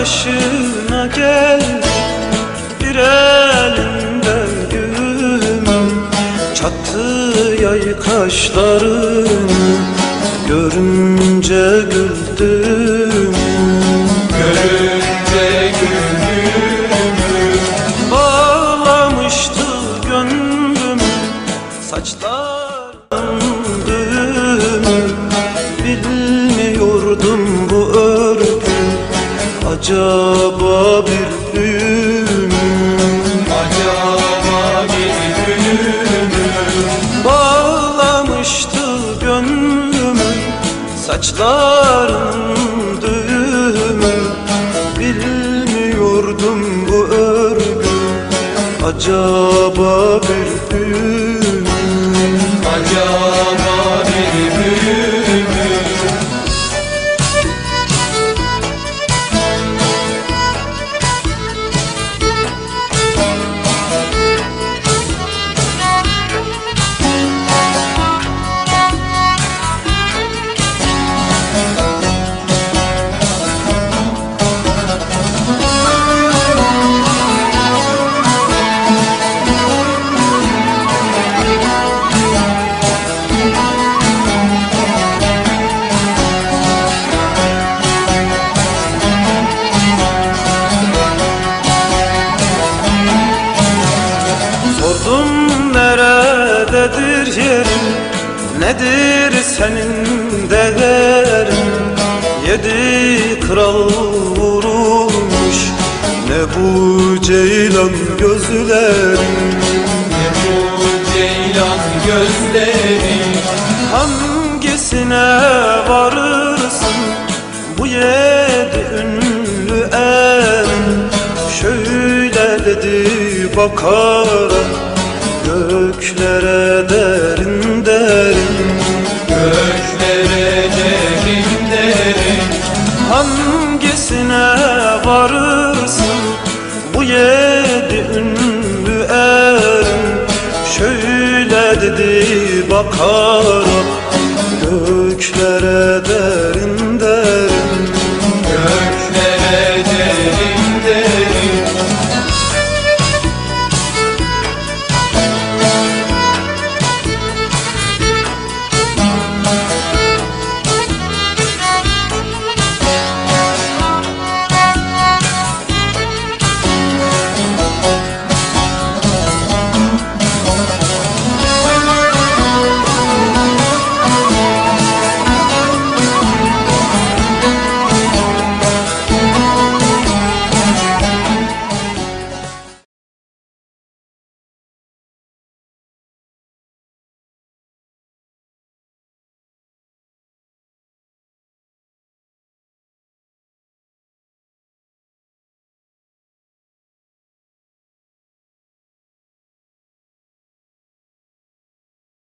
başına gel. Bir elinde gülüm Çattı yay kaşların Görünce güldüm. Görünce güldüm. Bağlamıştı gönlüm. Saçlar Acaba bir mü? Acaba bir günümü Bağlamıştı gönlümü Saçların düğümü Bilmiyordum bu örgü Acaba bir mü? Acaba yerin Nedir senin değerin? Yedi kral vurulmuş Ne bu ceylan gözlerin? Ne bu ceylan gözlerin? Hangisine varırsın? Bu yedi ünlü erin. Şöyle dedi bakarak Göklere derin derin. Göklere derin derin. Hangisine varırsın? Bu yedi ünlü erin. Şöyle dedi bakarak göklere de